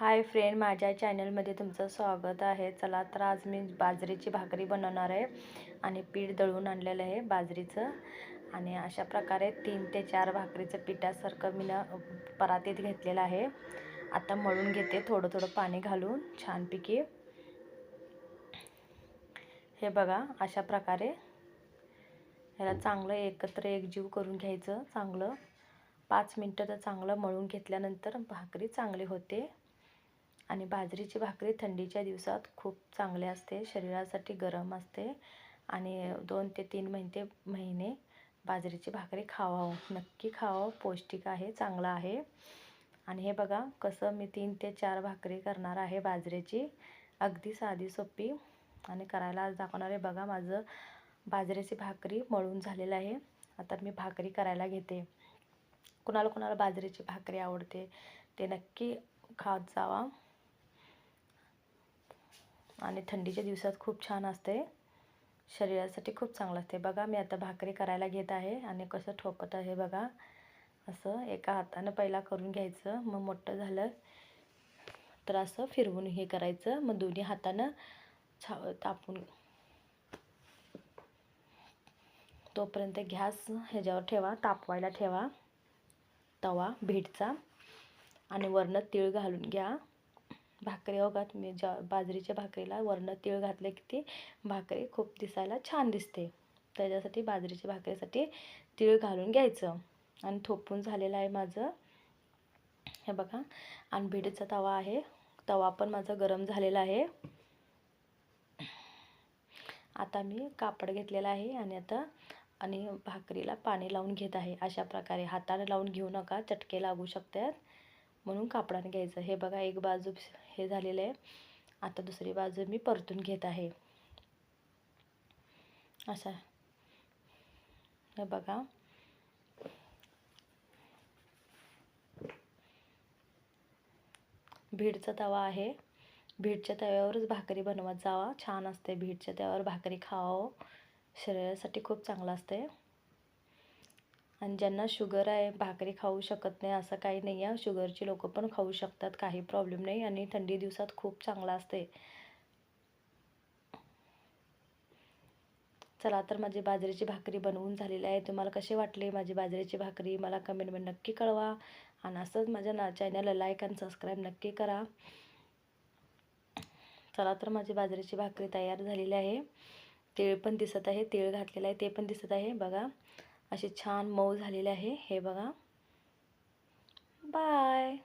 Hi friend माझ्या चॅनलमध्ये तुमचं स्वागत आहे. चला तर आज मी बाजरीची भाकरी बनवणार आहे आणि पीठ दळून आणलेलं आहे बाजरीचं. आणि अशा प्रकारे तीन ते चार भाकरीचं पिठासारखं मी ना परातीत घेतलेलं आहे. आता मळून घेते थोडं थोडं पाणी घालून छानपैकी. हे बघा अशा प्रकारे. ह्याला चांगलं एकत्र एकजीव करून घ्यायचं चांगलं. पाच मिनटं तर चांगलं मळून घेतल्यानंतर भाकरी चांगली होते. आणि बाजरीची भाकरी थंडीच्या दिवसात खूप चांगले असते. शरीरासाठी गरम असते. आणि दोन ते तीन महिने महिने बाजरीची भाकरी खावावं. नक्की खावावं पौष्टिक आहे चांगलं आहे. आणि हे बघा कसं मी तीन ते चार भाकरी करणार आहे बाजरीची. अगदी साधी सोपी. आणि करायला आज दाखवणार आहे बघा माझं बाजरीची भाकरी मळून झालेलं आहे. आता मी भाकरी करायला घेते. कुणाला कुणाला बाजरीची भाकरी आवडते ते नक्की खात जावा. आणि थंडीच्या दिवसात खूप छान असते. शरीरासाठी खूप चांगलं असते. बघा मी आता भाकरी करायला घेत आहे आणि कसं ठोकत आहे बघा. असं एका हातानं पहिला करून घ्यायचं मग मोठं झालं तर असं फिरवून हे करायचं. मग दोन्ही हातानं छा तापून तोपर्यंत गॅस ह्याच्यावर ठेवा तापवायला ठेवा. तवा भीटचा. आणि वरनं तीळ घालून घ्या. भाकरी हो ओघात मी ज्या बाजरीच्या भाकरीला वरनं तीळ घातलं की ती भाकरी खूप दिसायला छान दिसते. त्याच्यासाठी बाजरीच्या भाकरीसाठी तीळ घालून घ्यायचं. आणि थोपून झालेलं आहे माझं. हे बघा आणि भिडीचा तवा आहे. तवा पण माझा गरम झालेला आहे. आता मी कापड घेतलेला आहे आणि आता आणि भाकरीला पाणी लावून घेत आहे. अशा प्रकारे हाताने लावून घेऊ नका चटके लागू शकतात. म्हणून कापडाने घ्यायचं. हे बघा एक बाजू हे झालेलं आहे. आता दुसरी बाजू मी परतून घेत आहे. असा हे बघा. भीडचा तवा आहे. भीडच्या तव्यावरच भाकरी बनवत जावा. छान असते भीडच्या तव्यावर भाकरी खावं. शरीरासाठी खूप चांगलं असते. आणि ज्यांना शुगर आहे भाकरी खाऊ शकत नाही असं काही नाही आहे. शुगरची लोकं पण खाऊ शकतात काही प्रॉब्लेम नाही आणि थंडी दिवसात खूप चांगला असते. चला तर माझी बाजरीची भाकरी बनवून झालेली आहे. तुम्हाला कशी वाटली माझी बाजरीची भाकरी? मला कमेंटमध्ये नक्की कळवा. आणि असंच माझ्या ना चॅनलला लाईक आणि सबस्क्राईब नक्की करा. चला तर माझी बाजरीची भाकरी तयार झालेली आहे. तीळ पण दिसत आहे तीळ घातलेलं आहे ते पण दिसत आहे. बघा. असे छान मऊ झालेले आहे. हे बघा. बाय